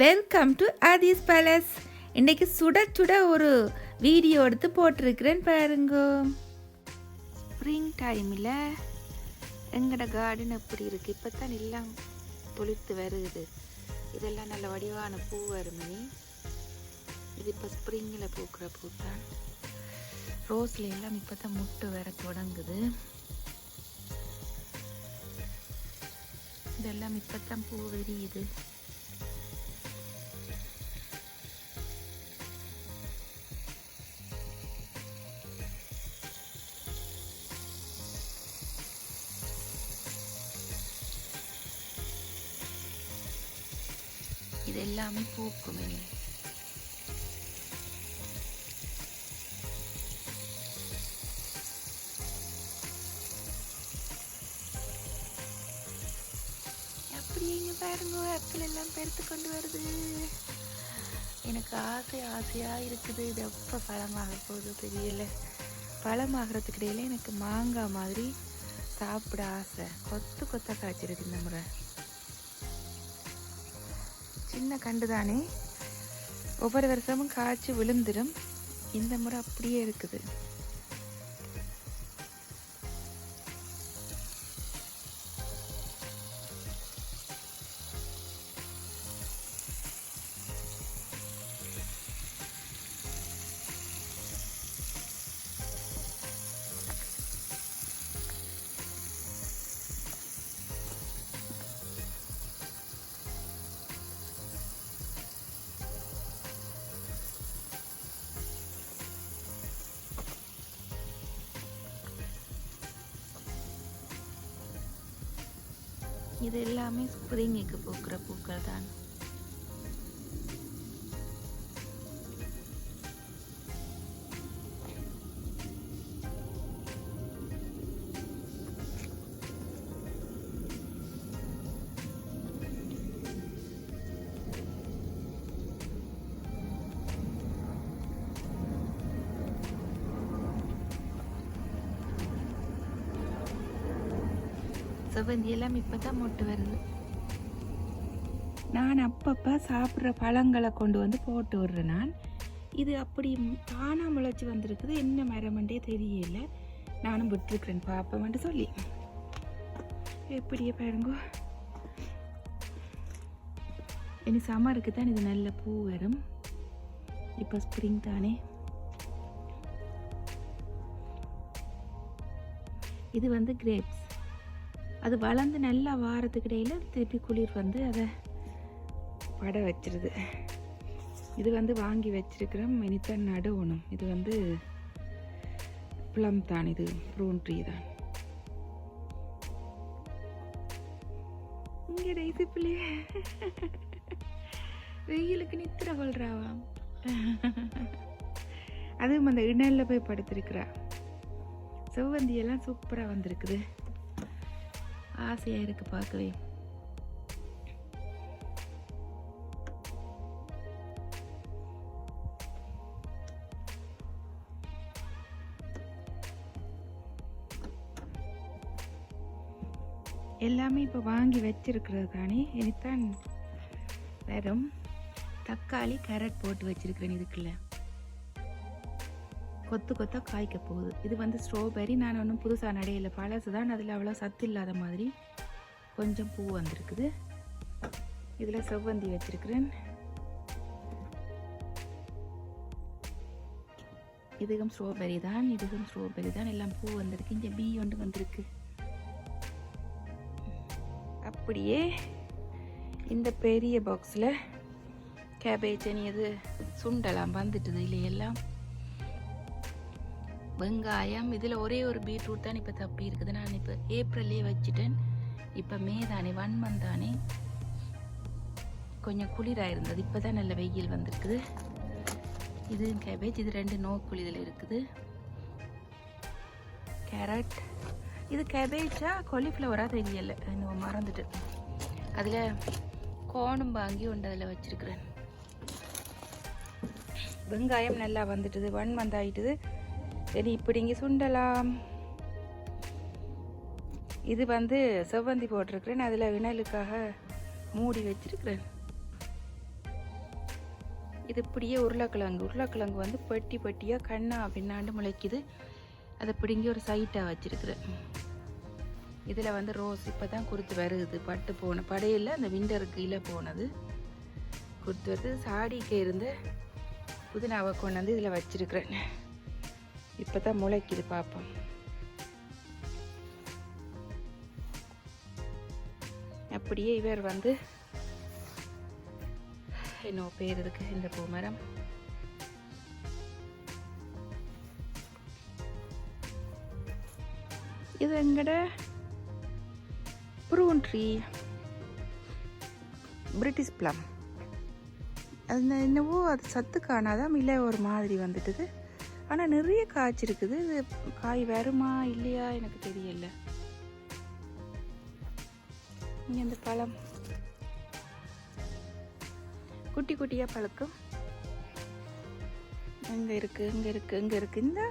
Welcome to Aadhi's palace இன்னைக்கு சுட சுட ஒரு வீடியோ எடுத்து போட்டிருக்கிறேன் பாருங்க. ஸ்ப்ரிங் டைமில் எங்கட கார்டன் எப்படி இருக்குது இப்போ தான் எல்லாம் தொளித்து வருது. இதெல்லாம் நல்ல வடிவான பூ வருமணி இது இப்போ ஸ்ப்ரிங்கில் பூக்கிற பூ தான் ரோஸ்ல எல்லாம் இப்போ தான் முட்டு வர தொடங்குது. இதெல்லாம் இப்போ தான் பூ விரியுது. இது எல்லாமே பூக்குமே அப்படியே இங்க பாருங்க ஆப்பிள் எல்லாம் பெருத்து கொண்டு வருது எனக்கு ஆசை ஆசையா இருக்குது இது எப்போ பழமாக போகுது தெரியல பழமாகறதுக்கு இடையில எனக்கு மாங்காய் மாதிரி சாப்பிட ஆசை கொத்து கொத்த காய்ச்சிருக்கு இந்த முறை சின்ன கண்டு தானே? ஒவ்வொரு வருஷமும் காய்ச்சி விழுந்துடும். இந்த முறை அப்படியே இருக்குது. இது எல்லாமே ஸ்ப்ரிங்குக்கு பூக்கிற பூக்கள் தான் செவ்வந்தி எல்லாம் இப்பதான் மொட்டு வருது. நான் அப்பப்போ சாப்பிட்ற பழங்களை கொண்டு வந்து போட்டு விடுறேன் நான். இது அப்படி தானா முளைச்சி வந்திருக்குது. என்ன மரமண்டே தெரியல. நானும் விட்டுருக்குறேன் பாப்பேன்ட்டு சொல்லி. எப்படியே பாருங்கோ. இனி சம்மருக்கு தான் இது நல்ல பூ வரும். இப்போ ஸ்ப்ரிங் தானே. இது வந்து கிரேப்ஸ் அது வளர்ந்து நல்லா வாரத்துக்கிடையில் திருப்பி குளிர் வந்து அதை பட வச்சிருது. இது வந்து வாங்கி வச்சிருக்கிறோம். நடு நடவணும் இது வந்து ப்ளம் தான் இது. ப்ரூன் ட்ரீ தான். இங்கே ரைசி வெயிலுக்கு நித்திர கொள்றாவாம் அதுவும் அந்த இணையில் போய் படுத்திருக்கிறா. செவ்வந்தியெல்லாம் சூப்பராக வந்திருக்குது. ஆசையாக இருக்குது பார்க்கவே. எல்லாமே இப்போ வாங்கி வச்சிருக்கிறது தானே? இனித்தான் வெறும் தக்காளி கேரட் போட்டு வச்சுருக்கிறேன் இதுக்குள்ள. கொத்து கொத்தாக காய்க்க போகுது. இது வந்து ஸ்ட்ராபெரி நான் ஒன்றும் புதுசாக நடையில. பழசு தான். அதில் அவ்வளோ சத்து இல்லாத மாதிரி கொஞ்சம் பூ வந்திருக்குது. இதில் செவ்வந்தி வச்சுருக்கிறேன். இதுவும் ஸ்ட்ராபெரி தான். இதுவும் ஸ்ட்ராபெரி தான். எல்லாம் பூ வந்திருக்கு. இங்கே பீ ஒன்று வந்திருக்கு. அப்படியே இந்த பெரிய பாக்ஸில் கேபேஜ் இது சுண்டலாம். வந்துட்டுது இல்லையெல்லாம் வெங்காயம் இதில் ஒரே ஒரு பீட்ரூட் தான் இப்போ தப்பி இருக்குது. நான் இப்போ ஏப்ரல்லே வச்சுட்டேன். இப்போ மே தானே ஒன் மந்த் தானே. கொஞ்சம் குளிராக இருந்தது. இப்போ தான் நல்ல வெயில் வந்திருக்குது. இது கேபேஜ் இது ரெண்டு நோக்குள் இதில் இருக்குது. கேரட் இது கேபேஜா காலிஃப்ளவரா தெரியல. இன்னும் மறந்துட்டு அதில் கோணும் வாங்கி ஒன்று அதில் வச்சிருக்கிறேன். வெங்காயம் நல்லா வந்துட்டுது ஒன் மந்த் ஆகிட்டுது சரி இப்படி இங்கே சுண்டலாம். இது வந்து செவ்வந்தி போட்டிருக்கிறேன். அதில் வினலுக்காக மூடி வச்சிருக்கிறேன். இது இப்படியே உருளைக்கிழங்கு. உருளைக்கிழங்கு வந்து பெட்டி பெட்டியாக கண்ணா பின்னாண்டு முளைக்குது. அதை பிடுங்கி ஒரு சைட்டாக வச்சுருக்குறேன். இதில் வந்து ரோஸ் இப்போ தான் குருத்து வருது. பட்டு போன படையில் அந்த விண்டருக்கு கீழே போனது. குருத்து வருது. சாடிக்கு இருந்த புதினாவை கொண்டு வந்து இதில் வச்சுருக்குறேன். இப்போ தான் முளைக்குது பார்ப்போம் அப்படியே இவர் வந்து என்ன பேர் இருக்கு இந்த பூமரம். இது எங்கட? Prune tree British plum. அது என்னவோ அது சத்து காணாதான் இல்லை ஒரு மாதிரி வந்துட்டுது. ஆனால் நிறைய காய்ச்சிருக்குது இது காய் வருமா இல்லையா எனக்கு தெரியல. இங்கே இந்த பழம். குட்டி குட்டியாக பழுக்கும். அங்கே இருக்குது இங்கே இருக்குது இங்கே இருக்குது இந்த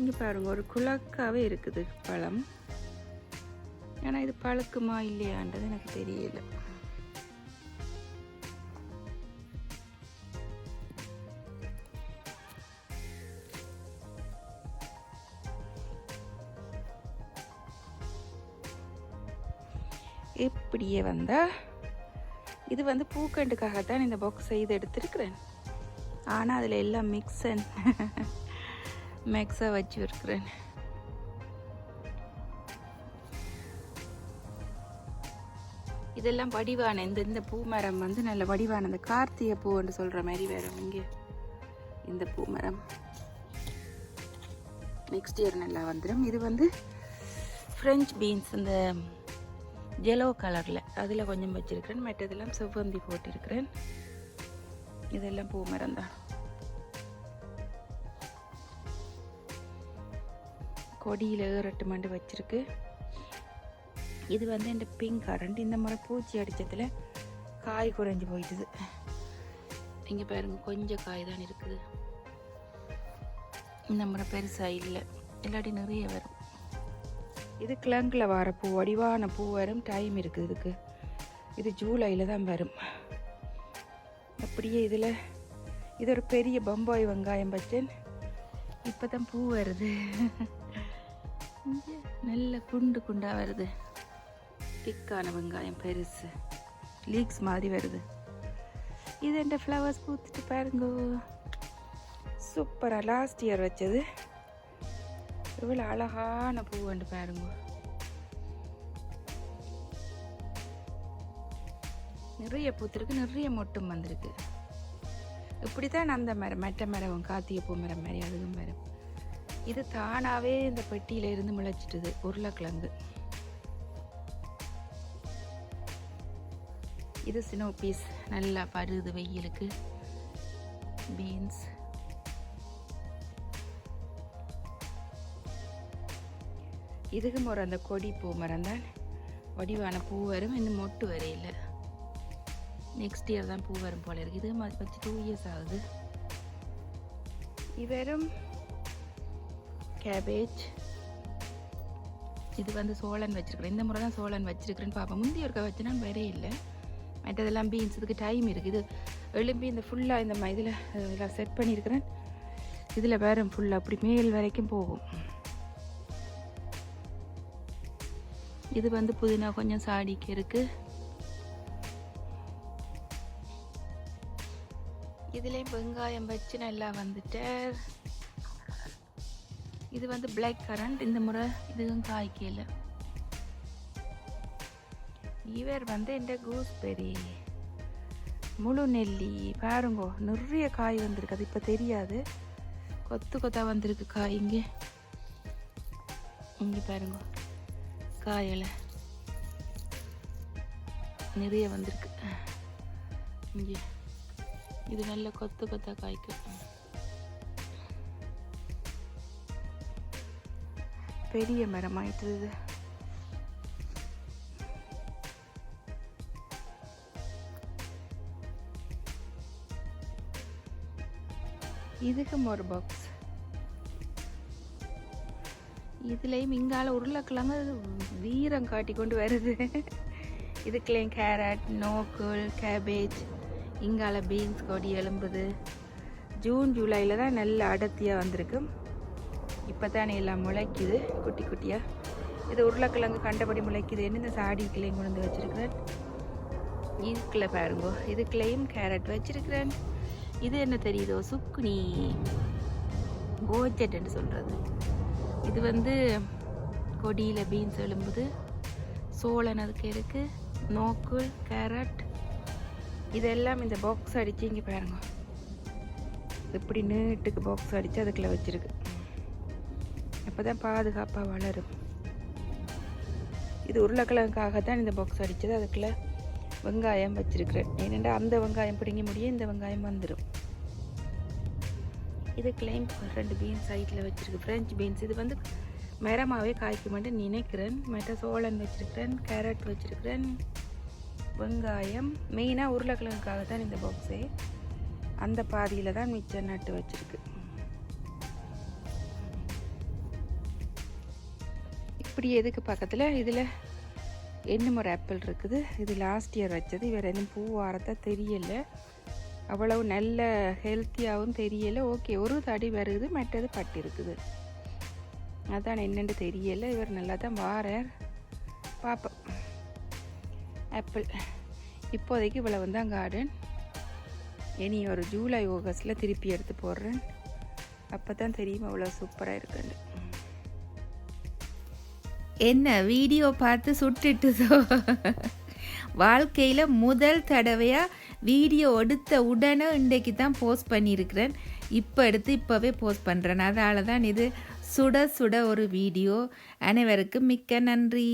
இங்கே பாருங்க ஒரு குழக்காவே இருக்குது பழம். ஆனால் இது பழுக்குமா இல்லையான்றது எனக்கு தெரியல. இப்படியே வந்தால் இது வந்து பூக்கண்டுக்காகத்தான் இந்த பாக்ஸ் செய்து எடுத்திருக்கிறேன். ஆனால் அதில் எல்லாம் மிக்ஸ் அண்ட் மிக்ஸாக வச்சு இருக்கிறேன் இதெல்லாம் வடிவான இந்த இந்த பூ மரம் வந்து நல்ல வடிவான இந்த கார்த்திகை பூன்னு சொல்கிற மாதிரி வேற இங்கே. இந்த பூ மரம். நெக்ஸ்ட் இயர் நல்லா வந்துடும் இது வந்து ஃப்ரெஞ்ச் பீன்ஸ் இந்த எல்லோ கலரில் அதில் கொஞ்சம் வச்சுருக்கிறேன். மற்றதெல்லாம் செவ்வந்தி போட்டிருக்கிறேன். இதெல்லாம் பூ மரம் தான். கொடியில் ஏறட்டு மண்டு வச்சிருக்கு. இது வந்து இந்த பிங்க் கரண்ட் இந்த முறை பூச்சி அடித்ததில் காய் குறைஞ்சி போயிட்டுது. இங்கே பாருங்க கொஞ்சம் காய் தான் இருக்குது. இந்த முறை பெருசாக இல்லை. இல்லாட்டி நிறைய வரும். இது கிழங்கில் வர பூ வடிவான பூ வரும் டைம் இருக்குது இதுக்கு. இது ஜூலையில் தான் வரும். அப்படியே இதில் இது ஒரு பெரிய பம்பாய் வெங்காயம் பச்சன். இப்போ தான் பூ வருது. நல்ல குண்டு குண்டாக வருது. திக்கான வெங்காயம் பெருசு. லீக்ஸ் மாதிரி வருது. இது என்ற ஃப்ளவர்ஸ் பூத்துட்டு பாருங்க. சூப்பராக லாஸ்ட் இயர் வச்சது. எவ்வளோ அழகான பூ வந்து பாருங்க. நிறைய பூத்திருக்கு நிறைய மொட்டும் வந்திருக்கு. இப்படி தான் அந்த மரம் மெட்ட மரம் காத்திய பூ மரம் மாதிரி அதுவும் மரம் இது தானாகவே இந்த பெட்டியில இருந்து முளைச்சிட்டுது உருளைக்கிழங்கு. இது சினோ பீஸ் நல்லா பருது வெயிலுக்கு. பீன்ஸ் இதுக்கும் ஒரு அந்த கொடி பூ மரம் தான் வடிவான பூ வரும் இன்னும் மொட்டு வரையில நெக்ஸ்ட் இயர் தான் பூ வரும் போல இருக்குது இது ம- வச்சு டூ இயர்ஸ் ஆகுது. இவரும் கேபேஜ் இது வந்து சோளன் வச்சிருக்கிறேன். இந்த முறை தான் சோளன் வச்சுருக்கிறேன்னு பார்ப்பேன் முந்தி ஒருக்கா வச்சு நான் வரே இல்லை. மற்றதெல்லாம் பீன்ஸ் இதுக்கு டைம் இருக்குது இது எழும்பி இந்த ஃபுல்லாக இந்த ம- இதில் இதெல்லாம் செட் பண்ணியிருக்கிறேன். இதில் வேற ஃபுல்லாக அப்படி மேல் வரைக்கும் போகும். இது வந்து புதினா கொஞ்சம் சாடிக்கு இருக்கு. இதுலேயும் வெங்காயம் வச்சு நல்லா வந்துட்டு இது வந்து பிளாக் கரண்ட் இந்த முறை இதுவும் காய்க்கல. இவர் வந்து இந்த கூஸ்பெரி முழு நெல்லி பாருங்கோ நிறைய காய் வந்திருக்கு. அது இப்போ தெரியாது. கொத்து கொத்தா வந்திருக்கு காய் இங்கே. இங்கே பாருங்க. காயில் நிறைய வந்திருக்கு. இங்கே இது நல்ல கொத்து கொத்தா காய்க்கும் பெரிய மரம் ஆயிட்டுது இது. இதுக்கும் ஒரு பாக்ஸ் இதுலேயும் இங்கால உருளைக்கிழங்கு வீரம் காட்டி கொண்டு வருது. இதுக்குலேயும் கேரட் நோக்குல் கேபேஜ் இங்கால பீன்ஸ் கொடி எலும்புது ஜூன் ஜூலையில் தான் நல்ல அடர்த்தியாக வந்திருக்கு. இப்போ தானே எல்லாம் முளைக்குது குட்டி குட்டியாக இது உருளைக்கிழங்கு கண்டபடி முளைக்குதுன்னு இந்த சாடிக்குள்ளேயும் கொண்டு வந்து வச்சுருக்கிறேன்? இதுக்குள்ள பாருங்க இதுக்குள்ளேயும் கேரட் வச்சுருக்கிறேன். இது என்ன தெரியுதோ சுக்குனி. கோஜெட்ன்னு சொல்கிறது இது வந்து கொடியில் பீன்ஸ் எழும்புது. சோளன் அதுக்கு இருக்குது நோக்குள் கேரட் இதெல்லாம் இந்த பாக்ஸ் அடித்து இங்கே பாருங்க. இப்படி நீட்டுக்கு பாக்ஸ் அடித்து அதுக்குள்ளே வச்சிருக்கு. அப்போ தான் பாதுகாப்பாக வளரும். இது உருளைக்கிழங்குக்காக தான் இந்த பாக்ஸ் அடித்தது அதுக்குள்ளே வெங்காயம் வச்சுருக்குறேன். ஏனென்றால் அந்த வெங்காயம் பிடிங்க முடியும் இந்த வெங்காயம் வந்துடும் இது கிளைம் ரெண்டு பீன்ஸ் சைட்டில் வச்சுருக்கு ஃப்ரெஞ்ச் பீன்ஸ் இது வந்து மரமாகவே காய்க்குமென்று நினைக்கிறேன். மற்ற சோளன் வச்சுருக்கிறேன் கேரட் வச்சுருக்கிறேன் வெங்காயம். மெயினாக உருளைக்கிழங்குக்காக தான் இந்த பாக்ஸே அந்த பாதியில் தான் மிச்சம் நட்டு வச்சிருக்கு. இப்படி எதுக்கு பக்கத்தில்? இதில் என்ன ஆப்பிள் இருக்குது. இது லாஸ்ட் இயர் வச்சது. இவர் எதுவும் பூ வாரத்தா தெரியலை. அவ்வளவு நல்ல ஹெல்த்தியாகவும் தெரியலை. ஓகே ஒரு தடி வருது மற்றது பட்டு இருக்குது. அதான் என்னென்னு தெரியலை. இவர் நல்லா தான் வாரார். பார்ப்போம் ஆப்பிள் இப்போதைக்கு இவ்வளவு தான் கார்டன் இனி ஒரு ஜூலை ஆகஸ்டில் திருப்பி எடுத்து போடுறேன். அப்போ தான் தெரியும் அவ்வளோ சூப்பராக இருக்குன்னு. என்ன வீடியோ பார்த்து சுட்டுட்டுதோ வாழ்க்கையில் முதல் தடவையாக வீடியோ எடுத்த உடனே இன்றைக்கு தான் போஸ்ட் பண்ணியிருக்கிறேன். இப்போ எடுத்து இப்போவே போஸ்ட் பண்ணுறேன் அதனால தான் இது சுட சுட ஒரு வீடியோ. அனைவருக்கும் மிக்க நன்றி.